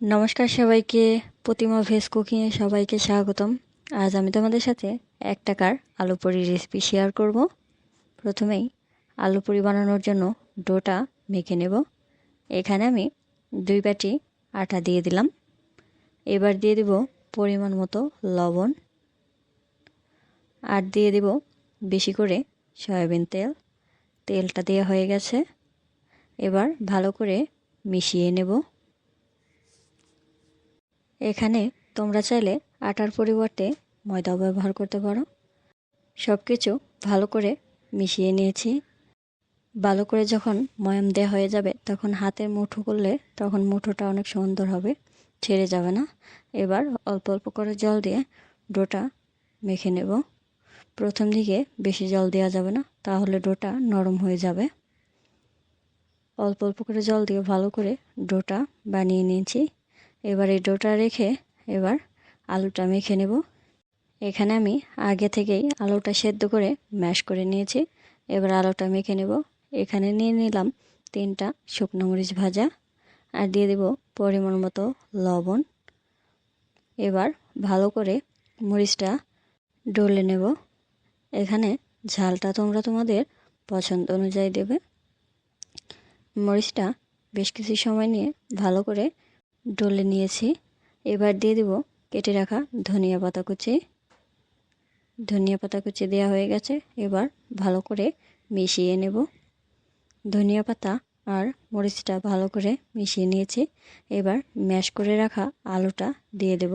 নমস্কার সবাইকে, প্রতিমা ভেজ কুকিংয়ে সবাইকে স্বাগতম। আজ আমি তোমাদের সাথে এক টাকার আলু পুরি রেসিপি শেয়ার করব। প্রথমেই আলু পুরি বানানোর জন্য ডোটা মেখে নেব। এখানে আমি দুই বাটি আটা দিয়ে দিলাম। এবার দিয়ে দেব পরিমাণ মতো লবণ। আর দিয়ে দেব বেশি করে সয়াবিন তেল। তেলটা দেওয়া হয়ে গেছে। এবার ভালো করে মিশিয়ে নেব। এখানে তোমরা চাইলে আটার পরিবর্তে ময়দাও ব্যবহার করতে পারো। সব কিছু ভালো করে মিশিয়ে নিয়েছি। ভালো করে যখন ময়াম দেওয়া হয়ে যাবে, তখন হাতের মুঠো করলে তখন মুঠোটা অনেক সুন্দর হবে, ছেড়ে যাবে না। এবার অল্প অল্প করে জল দিয়ে ডোটা মেখে নেব। প্রথম দিকে বেশি জল দেওয়া যাবে না, তাহলে ডোটা নরম হয়ে যাবে। অল্প অল্প করে জল দিয়ে ভালো করে ডোটা বানিয়ে নিয়েছি। এবার এই ডোটা রেখে এবার আলুটা মেখে নেব। এখানে আমি আগে থেকেই আলুটা সেদ্ধ করে ম্যাশ করে নিয়েছি। এবার আলুটা মেখে নেব। এখানে নিয়ে নিলাম তিনটা শুকনো মরিচ ভাজা আর দিয়ে দেব পরিমাণ মতো লবণ। এবার ভালো করে মরিচটা ডলে নেব। এখানে ঝালটা তোমরা তোমাদের পছন্দ অনুযায়ী দেবে। মরিচটা বেশ কিছু সময় নিয়ে ভালো করে ডলে নিয়েছি। এবার দিয়ে দেব কেটে রাখা ধনিয়া পাতা কুচি। ধনিয়া পাতা কুচি দেওয়া হয়ে গেছে। এবার ভালো করে মিশিয়ে নেব। ধনিয়া পাতা আর মরিচটা ভালো করে মিশিয়ে নিয়েছি। এবার ম্যাশ করে রাখা আলুটা দিয়ে দেব।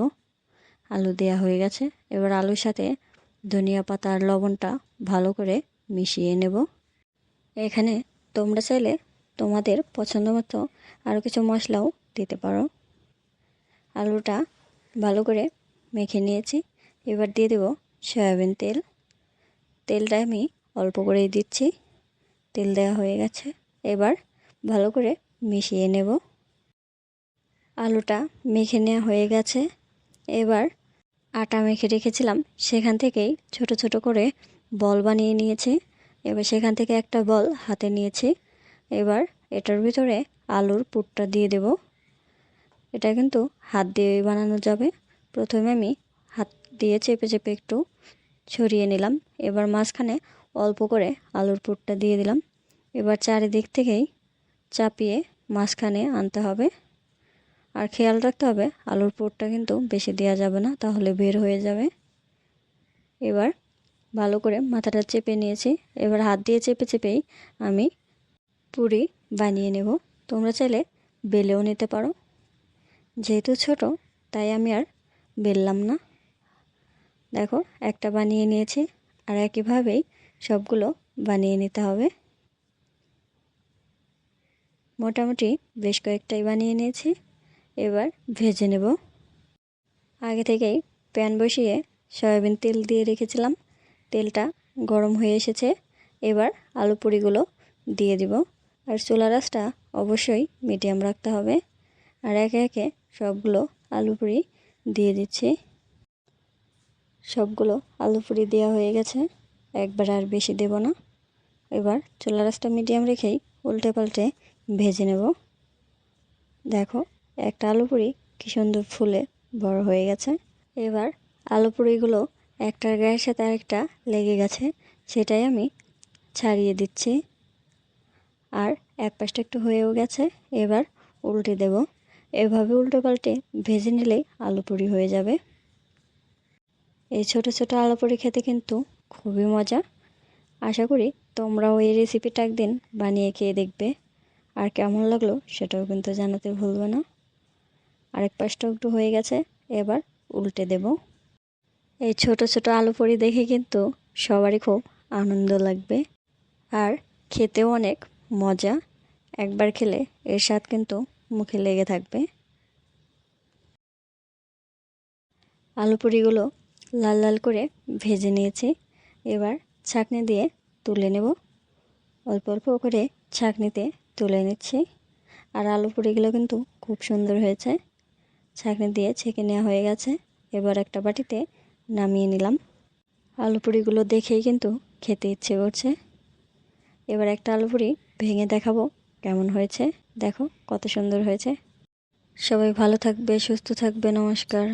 আলু দেওয়া হয়ে গেছে। এবার আলুর সাথে ধনিয়া পাতা আর লবণটা ভালো করে মিশিয়ে নেব। এখানে তোমরা চাইলে তোমাদের পছন্দ মতো আরও কিছু মশলাও দিতে পারো। আলুটা ভালো করে মেখে নিয়েছি। এবার দিয়ে দেব সয়াবিন তেল। তেলটা আমি অল্প করেই দিচ্ছি। তেল দেওয়া হয়ে গেছে। এবার ভালো করে মিশিয়ে নেব। আলুটা মেখে নেওয়া হয়ে গেছে। এবার আটা মেখে রেখেছিলাম। সেখান থেকেই ছোট ছোট করে বল বানিয়ে নিয়েছি। এবার সেখান থেকে একটা বল হাতে নিয়েছি। এবার এটার ভিতরে আলুর পুরটা দিয়ে দেব। এটা কিন্তু হাত দিয়ে বানানো যাবে। প্রথমে আমি হাত দিয়ে চেপে চেপে একটু ছড়িয়ে নিলাম। এবার মাঝখানে অল্প করে আলুর পুরটা দিয়ে দিলাম। এবার চারিদিক থেকেই চাপিয়ে মাঝখানে আনতে হবে। আর খেয়াল রাখতে হবে, আলুর পুরটা কিন্তু বেশি দেওয়া যাবে না, তাহলে বের হয়ে যাবে। এবার ভালো করে মাথাটা চেপে নিয়েছি। এবার হাত দিয়ে চেপে চেপেই আমি পুরি বানিয়ে নেব। তোমরা চাইলে বেলেও নিতে পারো। যেহেতু ছোট, তাই আমি আর বেললাম না। দেখো, একটা বানিয়ে নিয়েছি আর একইভাবেই সবগুলো বানিয়ে নিতে হবে। মোটামুটি বেশ কয়েকটাই বানিয়ে নিয়েছি। এবার ভেজে নেব। আগে থেকেই প্যান বসিয়ে সয়াবিন তেল দিয়ে রেখেছিলাম। তেলটা গরম হয়ে এসেছে। এবার আলু পুরিগুলো দিয়ে দিব। আর চুলা রাসটা অবশ্যই মিডিয়াম রাখতে হবে। আর একে একে সবগুলো আলু পুরি দিয়ে দিচ্ছি। সবগুলো আলু পুরি দেওয়া হয়ে গেছে। একবার আর বেশি দেব না। এবার চুলা রাসটা মিডিয়াম রেখেই উল্টে পাল্টে ভেজে নেব। দেখো, একটা আলু পুরি কী সুন্দর ফুলে বড় হয়ে গেছে। এবার আলু পুরিগুলো একটার গায়ের সাথে আরেকটা লেগে গেছে, সেটাই আমি ছাড়িয়ে দিচ্ছি। আর এক পাশটা একটু হয়েও গেছে, এবার উল্টে দেব। এভাবে উল্টো পাল্টে ভেজে নিলেই আলু পুরি হয়ে যাবে। এই ছোট ছোট আলু পুরি খেতে কিন্তু খুবই মজা। আশা করি তোমরাও এই রেসিপিটা একদিন বানিয়ে খেয়ে দেখবে। আর কেমন লাগল সেটাও কিন্তু জানাতে ভুলবে না। আরেক পাশটাও একটু হয়ে গেছে, এবার উল্টে দেব। এই ছোট ছোট আলু পুরি দেখে কিন্তু সবারই খুব আনন্দ লাগবে। আর খেতেও অনেক মজা। একবার খেলে এর স্বাদ কিন্তু মুখে লেগে থাকবে। আলু পুরিগুলো লাল লাল করে ভেজে নিয়েছি। এবার ছাঁকনি দিয়ে তুলে নেব। অল্প অল্প করে ছাঁকনিতে তুলে নিচ্ছি। আর আলু পুরিগুলো কিন্তু খুব সুন্দর হয়েছে। ছাঁকনি দিয়ে ছেঁকে নেওয়া হয়ে গেছে। এবার একটা বাটিতে নামিয়ে নিলাম। আলু পুরিগুলো দেখেই কিন্তু খেতে ইচ্ছে করছে। এবার একটা আলু পুরি ভেঙে দেখাবো কেমন হয়েছে। দেখো কত সুন্দর হয়েছে। সবাই ভালো থাকবে সুস্থ থাকবে নমস্কার।